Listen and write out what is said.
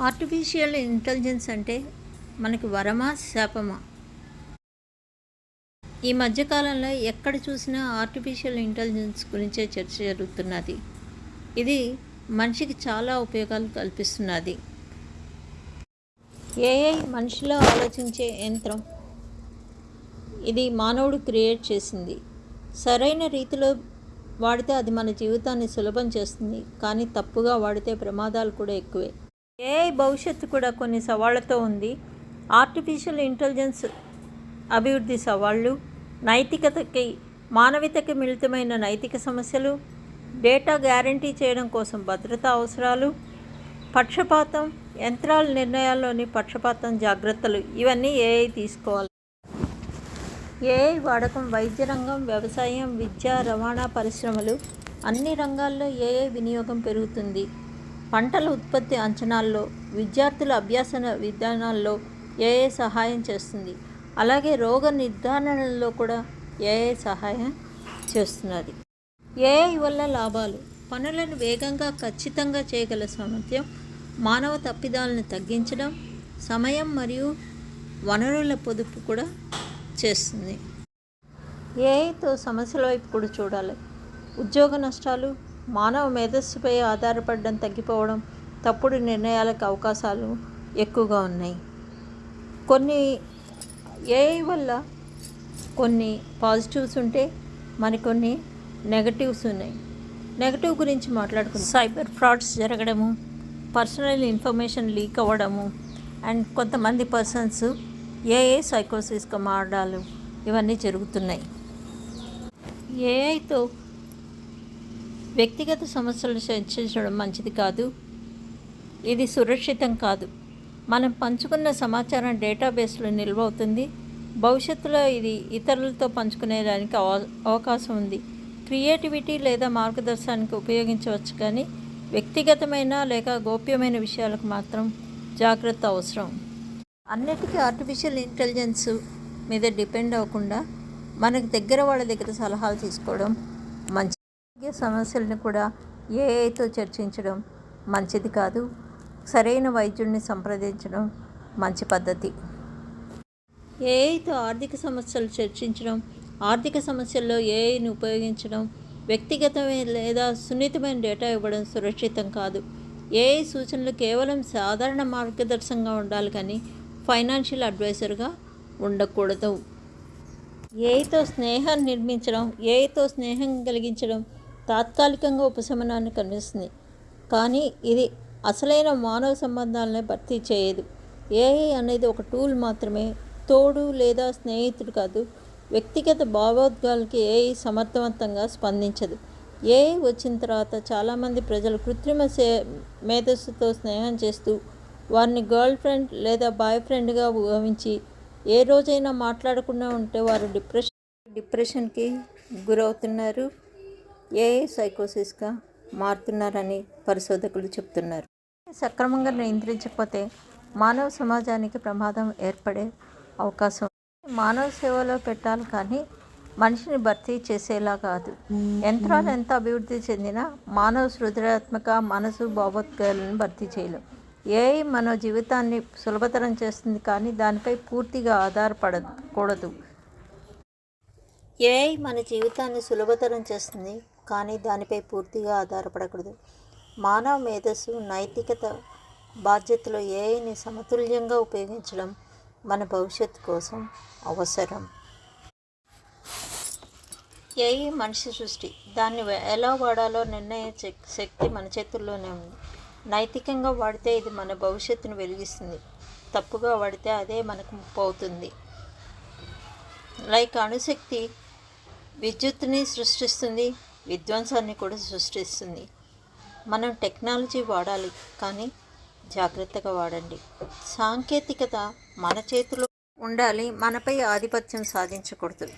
Artificial intelligence అంటే మనకి వరమా శాపమా? ఈ మధ్యకాలంలో ఎక్కడ చూసినా ఆర్టిఫిషియల్ ఇంటెలిజెన్స్ గురించే చర్చ జరుగుతున్నది. ఇది మనిషికి చాలా ఉపయోగాలు కల్పిస్తున్నది. ఏఐ మనిషిలో ఆలోచించే యంత్రం. ఇది మానవుడు క్రియేట్ చేసింది. సరైన రీతిలో వాడితే అది మన జీవితాన్ని సులభం చేస్తుంది. కానీ తప్పుగా వాడితే ప్రమాదాలు కూడా ఎక్కువే. ఏఐ భవిష్యత్తు కూడా కొన్ని సవాళ్ళతో ఉంది. ఆర్టిఫిషియల్ ఇంటెలిజెన్స్ అభివృద్ధి సవాళ్ళు నైతికతకి మానవితకి మిళితమైన నైతిక సమస్యలు డేటా గ్యారంటీ చేయడం కోసం భద్రతా అవసరాలు పక్షపాతం యంత్రాల నిర్ణయాల్లోని పక్షపాతం జాగ్రత్తలు ఇవన్నీ ఏఐ తీసుకోవాలి. ఏఐ వాడకం వైద్య రంగం వ్యవసాయం విద్య రవాణా పరిశ్రమలు అన్ని రంగాల్లో ఏఐ వినియోగం పెరుగుతుంది. పంటల ఉత్పత్తి అంచనాల్లో విద్యార్థుల అభ్యాసన విధానాల్లో ఏఐ సహాయం చేస్తుంది? అలాగే రోగ నిర్ధారణలో కూడా ఏఐ సహాయం చేస్తున్నది? ఏఐ వల్ల లాభాలు. పనులను వేగంగా ఖచ్చితంగా చేయగల సామర్థ్యం మానవ తప్పిదాలను తగ్గించడం సమయం మరియు వనరుల పొదుపు కూడా చేస్తుంది. ఏఐతో సమస్యల వైపు కూడా చూడాలి. ఉద్యోగ నష్టాలు మానవ మేధస్సుపై ఆధారపడడం తగ్గిపోవడం తప్పుడు నిర్ణయాలకు అవకాశాలు ఎక్కువగా ఉన్నాయి. కొన్ని ఏఐ వల్ల కొన్ని పాజిటివ్స్ ఉంటే మరికొన్ని నెగటివ్స్ ఉన్నాయి. నెగటివ్ గురించి మాట్లాడుకుందాం. సైబర్ ఫ్రాడ్స్ జరగడము పర్సనల్ ఇన్ఫర్మేషన్ లీక్ అవ్వడము అండ్ కొంతమంది పర్సన్స్ ఏఐ సైకోసిస్గా మారడాలు ఇవన్నీ జరుగుతున్నాయి. ఏఐతో వ్యక్తిగత సమస్యలు చర్చించడం మంచిది కాదు. ఇది సురక్షితం కాదు. మనం పంచుకున్న సమాచారం డేటాబేస్లో నిల్వ అవుతుంది. భవిష్యత్తులో ఇది ఇతరులతో పంచుకునేదానికి అవ- అవకాశం ఉంది. క్రియేటివిటీ లేదా మార్గదర్శనానికి ఉపయోగించవచ్చు కానీ వ్యక్తిగతమైన లేక గోప్యమైన విషయాలకు మాత్రం జాగ్రత్త అవసరం. అన్నిటికీ ఆర్టిఫిషియల్ ఇంటెలిజెన్స్ మీద డిపెండ్ అవ్వకుండా మనకు దగ్గర వాళ్ళ దగ్గర సలహాలు తీసుకోవడం ఆరోగ్య సమస్యలను కూడా ఏఐతో చర్చించడం మంచిది కాదు. సరైన వైద్యుడిని సంప్రదించడం మంచి పద్ధతి. ఏఐతో ఆర్థిక సమస్యలు చర్చించడం ఆర్థిక సమస్యల్లో ఏఐని ఉపయోగించడం వ్యక్తిగతమైన లేదా సున్నితమైన డేటా ఇవ్వడం సురక్షితం కాదు. ఏఐ సూచనలు కేవలం సాధారణ మార్గదర్శకంగా ఉండాలి కానీ ఫైనాన్షియల్ అడ్వైజర్గా ఉండకూడదు. ఏఐతో స్నేహాన్ని నిర్మించడం ఏఐతో స్నేహం కలిగించడం తాత్కాలికంగా ఉపశమనాన్ని కనిపిస్తుంది. కానీ ఇది అసలైన మానవ సంబంధాలనే భర్తీ చేయదు. ఏఐ అనేది ఒక టూల్ మాత్రమే. తోడు లేదా స్నేహితుడు కాదు. వ్యక్తిగత భావోద్గాలకి ఏఐ సమర్థవంతంగా స్పందించదు. ఏఐ వచ్చిన తర్వాత చాలామంది ప్రజలు కృత్రిమ సే మేధస్సుతో స్నేహం చేస్తూ వారిని గర్ల్ ఫ్రెండ్ లేదా బాయ్ ఫ్రెండ్గా భావించి ఏ రోజైనా మాట్లాడకుండా ఉంటే వారు డిప్రెషన్ డిప్రెషన్కి గురవుతున్నారు. ఏఐ సైకోసిస్గా మారుతున్నారని పరిశోధకులు చెప్తున్నారు. సక్రమంగా నియంత్రించకపోతే మానవ సమాజానికి ప్రమాదం ఏర్పడే అవకాశం. ఉంది. మానవ సేవలో పెట్టాలి కానీ మనిషిని భర్తీ చేసేలా కాదు. యంత్రాలు ఎంత అభివృద్ధి చెందినా మానవ సృజనాత్మక మనసు భావోద్వేగాలను భర్తీ చేయలేం. ఏఐ మన జీవితాన్ని సులభతరం చేస్తుంది కానీ దానిపై పూర్తిగా ఆధారపడకూడదు. ఏఐ మన జీవితాన్ని సులభతరం చేస్తుంది కానీ దానిపై పూర్తిగా ఆధారపడకూడదు. మానవ మేధస్సు నైతికత బాధ్యతలో ఏఐని సమతుల్యంగా ఉపయోగించడం మన భవిష్యత్తు కోసం అవసరం. ఏఐ మనిషి సృష్టి. దాన్ని ఎలా వాడాలో నిర్ణయించే శక్తి మన చేతుల్లోనే ఉంది. నైతికంగా వాడితే ఇది మన భవిష్యత్తును వెలిగిస్తుంది. తప్పుగా వాడితే అదే మనకు ముప్పు అవుతుంది లైక్ అణుశక్తి విద్యుత్ని సృష్టిస్తుంది. విధ్వంసాన్ని కూడా సృష్టిస్తుంది. మనం టెక్నాలజీ వాడాలి కానీ జాగ్రత్తగా వాడండి. సాంకేతికత మన చేతిలో ఉండాలి మనపై ఆధిపత్యం సాధించకూడదు.